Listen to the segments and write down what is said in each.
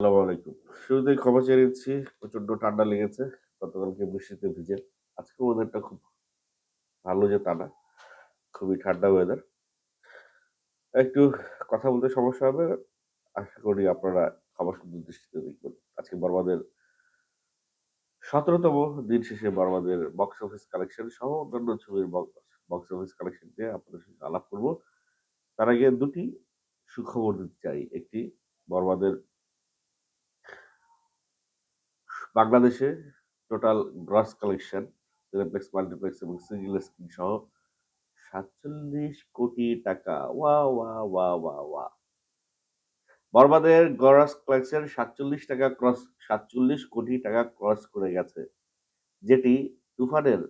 আসসালামু আলাইকুম। শুরুতেই ক্ষমা চেয়ে নিচ্ছি। প্রচণ্ড ঠান্ডা লেগেছে। গতকালকে বৃষ্টিতে ভিজে। আজকে ওয়েদারটা খুব ভালো যে তা না। খুবই ঠান্ডা ওয়েদার। একটু কথা বলতে সমস্যা হবে। আশা করি আপনারা ক্ষমা সুন্দর দৃষ্টিতে দেখবেন। আজকে বরবাদের ১৭ তম দিন শেষে বরবাদের বক্স অফিস কালেকশন সহ অন্যান্য ছবির বক্স অফিস কালেকশন নিয়ে আপনাদের সঙ্গে আলাপ করব। তার আগে দুটি সুখবর দিতে চাই। একটি, বরবাদের বাংলাদেশে total gross collection cineplex, multiplex এবং সিঙ্গেল স্ক্রিন সহ ৪৭ কোটি টাকা। ওয়া, ওয়া, ওয়া, ওয়া, ওয়া! বরবাদের গ্রস কালেকশন ৪৭ টাকা ক্রস ৪৭ কোটি টাকা ক্রস করে গেছে। যেটি তুফানের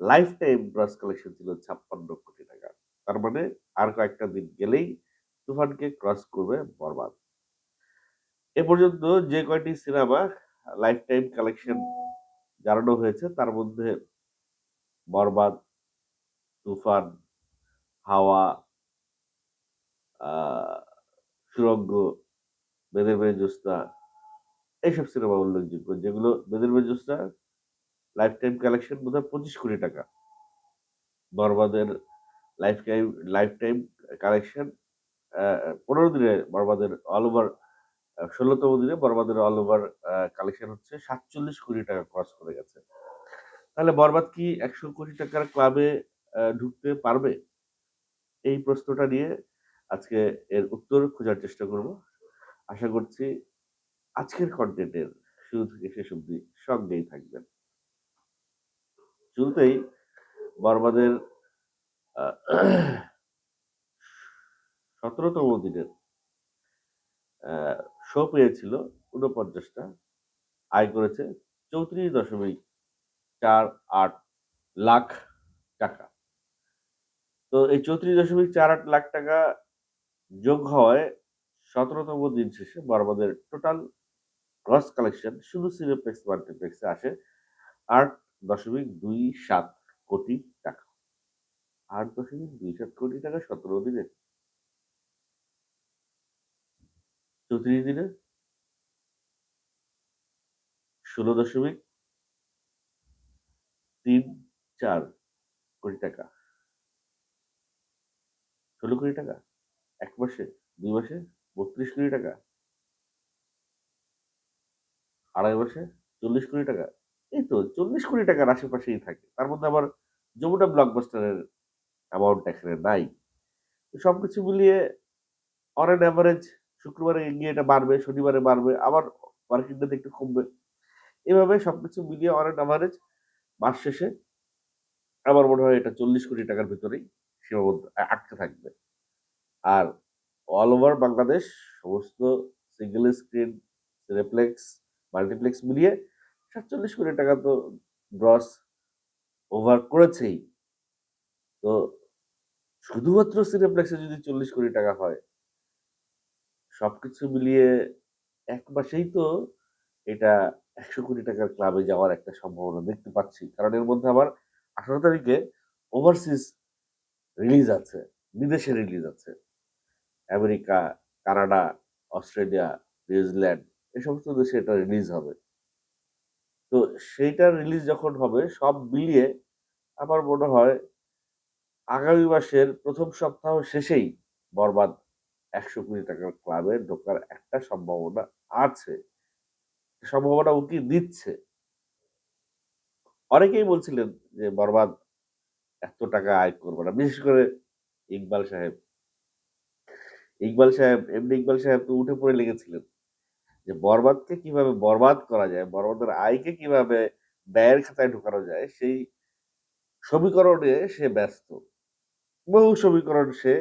লাইফ টাইম গ্রস কালেকশন ছিল ৫৬ কোটি টাকা। তার মানে আর কয়েকটা দিন গেলেই তুফানকে ক্রস করবে বরবাদ। এ পর্যন্ত যে কয়টি সিনেমা লাইফ টাইম কালেকশন জানানো হয়েছে তার মধ্যে বরবাদ, তুফান, হাওয়া, আ সুড়ঙ্গ, বেদের জ্যোৎস্না এইসব সিনেমা উল্লেখযোগ্য। যেগুলো বেদের জ্যোৎস্না লাইফ টাইম কালেকশন বোধহয় ২৫ কোটি টাকা। বরবাদের lifetime lifetime collection পনেরো দিনে বরবাদের অল ওভার আ ১৬ তম দিনে বরবাদের অল ওভার কালেকশন হচ্ছে ৪৭ কোটি টাকা ক্রস করে গেছে। তাহলে বরবাদ কি ১০০ কোটি টাকার ক্লাবে ঢুকতে পারবে? এই প্রশ্নটা নিয়ে আজকে এর উত্তর খোঁজার চেষ্টা করব। আশা করছি আজকের কনটেন্টের শুরু থেকে শেষ অব্দি সঙ্গেই থাকবেন। শুরুতেই বরবাদের ১৭ দিনের শো পেয়েছিল ৪৯ টা। আয় করেছে ৩৪.48 লাখ টাকা। তো এই ৩৪.48 লাখ টাকা যোগ হওয়ায় সতেরোতম দিন শেষে বরবাদের টোটাল গ্রস কালেকশন শুধু সিনেপ্লেক্স, মাল্টিপ্লেক্সে আসে ৮.২৭ কোটি টাকা। ৮.২৭ কোটি টাকা ১৭ দিনে। ৩৪ দিনে ১৬.৩৪ কোটি টাকা। ১৬ কোটি টাকা? এক মাসে? ২ মাসে? ৩২ কোটি টাকা? আড়াই মাসে ৪০ কোটি টাকা? এই তো ৪০ কোটি টাকার আশেপাশেই থাকে। তার মধ্যে আবার যমুনা ব্লকবাস্টারের অ্যামাউন্ট এখানে নাই। সবকিছু মিলিয়ে অন অ্যান এভারেজ শুক্রবারে গিয়ে এটা বাড়বে, শনিবারে বাড়বে, আবার ওয়ার্কিং ডেতে একটু কমবে। এভাবে সবকিছু মিলিয়ে অন অ্যান অ্যাভারেজ মাস শেষে আমার মনে হয় এটা ৪০ কোটি টাকার ভিতরেই সীমাবদ্ধ আটকে থাকবে। আর অল ওভার বাংলাদেশ সমস্ত সিঙ্গেল স্ক্রিন, সিনেপ্লেক্স, মাল্টিপ্লেক্স মিলিয়ে ৪৭ কোটি টাকা তো গ্রস ওভার করেছেই। তো শুধুমাত্র সিনেপ্লেক্সে যদি ৪০ কোটি টাকা হয় সবকিছু মিলিয়ে এক মাসেই তো এটা ১০০ কোটি টাকার ক্লাবে যাওয়ার একটা সম্ভাবনা দেখতে পাচ্ছি। কারণ এর মধ্যে আবার ১৮ তারিখে ওভারসিজ রিলিজ আছে। বিদেশে রিলিজ আছে। আমেরিকা, কানাডা, অস্ট্রেলিয়া, নিউজিল্যান্ড এই সমস্ত দেশে এটা রিলিজ হবে। তো সেইটার রিলিজ যখন হবে সব মিলিয়ে আমার মনে হয় আগামী মাসের প্রথম সপ্তাহ শেষেই বরবাদ ১০০ কোটি টাকার ক্লাবে ঢোকার একটা সম্ভাবনা আছে। সম্ভাবনা উকি দিচ্ছে। অনেকেই বলছিলেন যে বরবাদ এত টাকা আয় করবে না। বিশেষ করে ইকবাল সাহেব। ইকবাল সাহেব, এমনি ইকবাল সাহেব তো উঠে পড়ে লেগেছিলেন। যে বরবাদকে কীভাবে বরবাদ করা যায়, বরবাদের আয়কে কীভাবে ব্যয়ের খাতায় ঢোকানো যায় সেই সমীকরণে সে ব্যস্ত। বহু সমীকরণ সে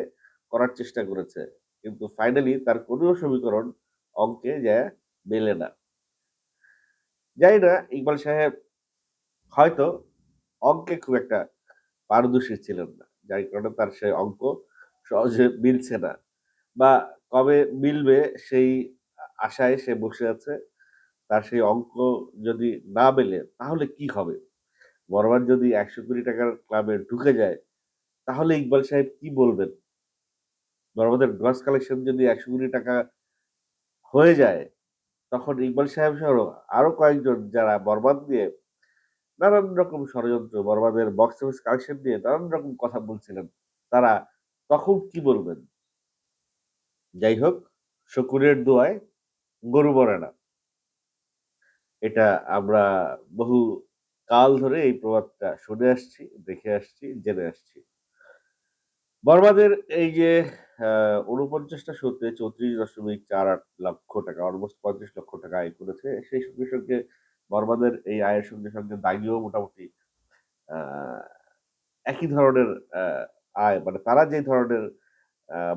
করার চেষ্টা করেছে। কিন্তু ফাইনালি তার কোনো সমীকরণ অঙ্কে যেয়ে মেলে না। জানি না, ইকবাল সাহেব হয়তো অঙ্কে খুব একটা পারদর্শী ছিলেন না। যার কারণে তার সেই অঙ্ক সহজে মিলছে না। বা কবে মিলবে সেই আশায় সে বসে আছে। তার সেই অঙ্ক যদি না মেলে তাহলে কি হবে? বরবাদ যদি ১০০ কোটি টাকার ক্লাবে ঢুকে যায়, তাহলে ইকবাল সাহেব কি বলবেন? বরবাদের গ্রস কালেকশন যদি ১০০ কোটি টাকা হয়ে যায়, তখন ইকবাল সাহেব সহ আরও কয়েকজন যারা বরবাদ দিয়ে নানান রকম ষড়যন্ত্র, বরবাদের বক্স অফিস কালেকশন নিয়ে নানান রকম কথা বলছিলেন, তারা তখন কি বলবেন? যাই হোক শকুরের দোয়ায় গরু মরে না। এটা আমরা বহু কাল ধরে এই প্রবাদটা শুনে আসছি, দেখে আসছি, জেনে আসছি। বরবাদের এই যে উনপঞ্চাশটা শোতে চৌত্রিশ দশমিক চার আট লক্ষ টাকা অলমোস্ট পঁয়ত্রিশ লক্ষ টাকা আয় করেছে। সেই সঙ্গে সঙ্গে বর্মাদের এই আয়ের সঙ্গে সঙ্গে দাগিও মোটামুটি একই ধরনের আয়। মানে তারা যে ধরনের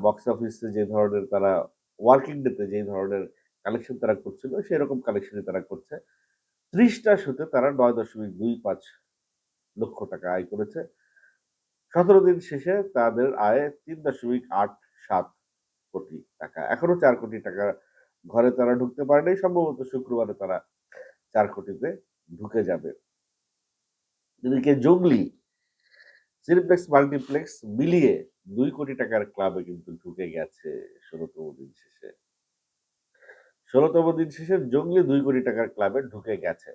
বক্স অফিসে যে ধরনের তারা ওয়ার্কিং ডেতে যে ধরনের কালেকশন তারা করছিল সেই রকম কালেকশনই তারা করছে। ত্রিশটা শোতে তারা নয় দশমিক দুই পাঁচ লক্ষ টাকা আয় করেছে। সতেরো দিন শেষে তাদের আয় তিন দশমিক আট সাত কোটি টাকা। এখনও চার কোটি টাকা ঘরে তারা ঢুকতে পারেনি, সম্ভবত শুক্রবারে তারা চার কোটিতে ঢুকে যাবে। এদিকে জঙ্গলি সিনেপ্লেক্স মাল্টিপ্লেক্স মিলিয়ে দুই কোটি টাকার ক্লাবে কিন্তু ঢুকে গেছে ষোলোতম দিন শেষে। ষোলোতম দিন শেষে জঙ্গলি দুই কোটি টাকার ক্লাবে ঢুকে গেছে।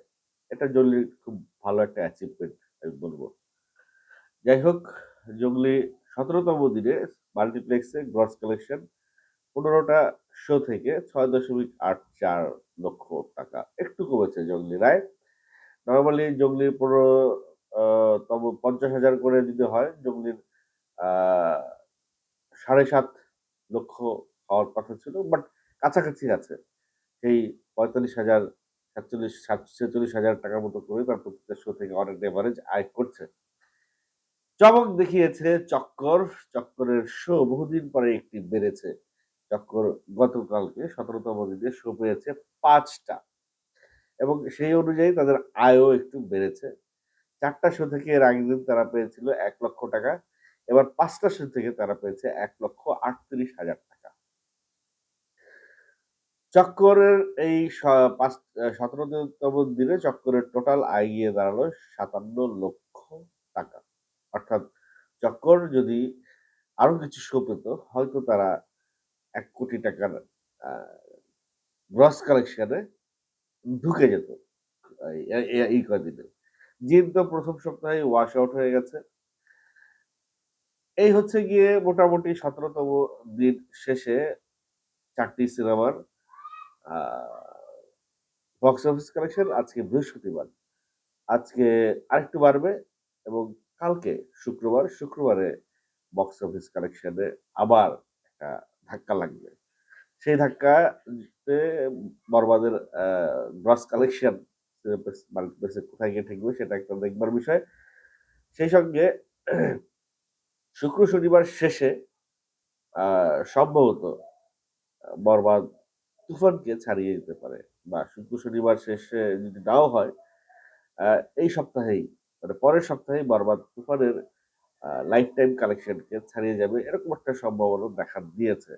এটা জঙ্গলির খুব ভালো একটা অ্যাচিভমেন্ট আমি বলব। যাই হোক, জঙ্গলি সতেরোতম দিনে মাল্টিপ্লেক্সে গ্রস কালেকশন পনেরোটা শো থেকে ছয় দশমিক আট চার লক্ষ টাকা। একটু কমেছে জঙ্গলি রায়। নর্মালি জঙ্গলির পনেরো তব পঞ্চাশ হাজার করে দিতে হয়। জঙ্গলির সাড়ে সাত লক্ষ হওয়ার কথা ছিল, বাট কাছাকাছি আছে। সেই পঁয়তাল্লিশ হাজার, সাতচল্লিশ সাত ছেচল্লিশ হাজার টাকার মতো করে তার প্রত্যেকটা শো থেকে অনেক এভারেজ আয় করছে। চমক দেখিয়েছে চক্কর। চক্করের শো বহুদিন পরে একটি বেড়েছে। চক্কর গতকালকে সতেরোতম দিনে শো পেয়েছে পাঁচটা। এবং সেই অনুযায়ী তাদের আয়ও একটু বেড়েছে। চারটা শো থেকে এর আগের দিন তারা পেয়েছিল এক লক্ষ টাকা। এবার পাঁচটা শো থেকে তারা পেয়েছে এক লক্ষ আটত্রিশ হাজার টাকা। চক্করের এই পাঁচ, সতেরোতম দিনে চক্করের টোটাল আয় গিয়ে দাঁড়াল সাতান্ন লক্ষ টাকা। অর্থাৎ চক্কর যদি আরও কিছু শো পেত, হয়তো তারা এক কোটি টাকার গ্রস কালেকশনে ঢুকে যেত এই কদিনে। জিন তো প্রথম সপ্তাহে ওয়াশ আউট হয়ে গেছে। এই হচ্ছে গিয়ে মোটামুটি সতেরোতম দিন শেষে চারটি সিনেমার বক্স অফিস কালেকশন আজকে বৃহস্পতিবার। আজকে আরেকটু বাড়বে এবং কালকে শুক্রবার, শুক্রবারে বক্স অফিস কালেকশনে আবার একটা ধাক্কা লাগবে। সেই ধাক্কাতে বরবাদের গ্রস কালেকশন কোথায় গিয়ে ঠেকবে সেটা একটা দেখবার বিষয়। সেই সঙ্গে শুক্র শনিবার শেষে সম্ভবত, বরবাদ তুফানকে ছাড়িয়ে যেতে পারে বা শুক্র শনিবার শেষে যদি নাও হয় এই সপ্তাহেই মানে পরের সপ্তাহে বরবাদ তুফানের লাইফ টাইম কালেকশনকে ছাড়িয়ে যাবে। এরকম একটা সম্ভাবনা দেখা দিয়েছে।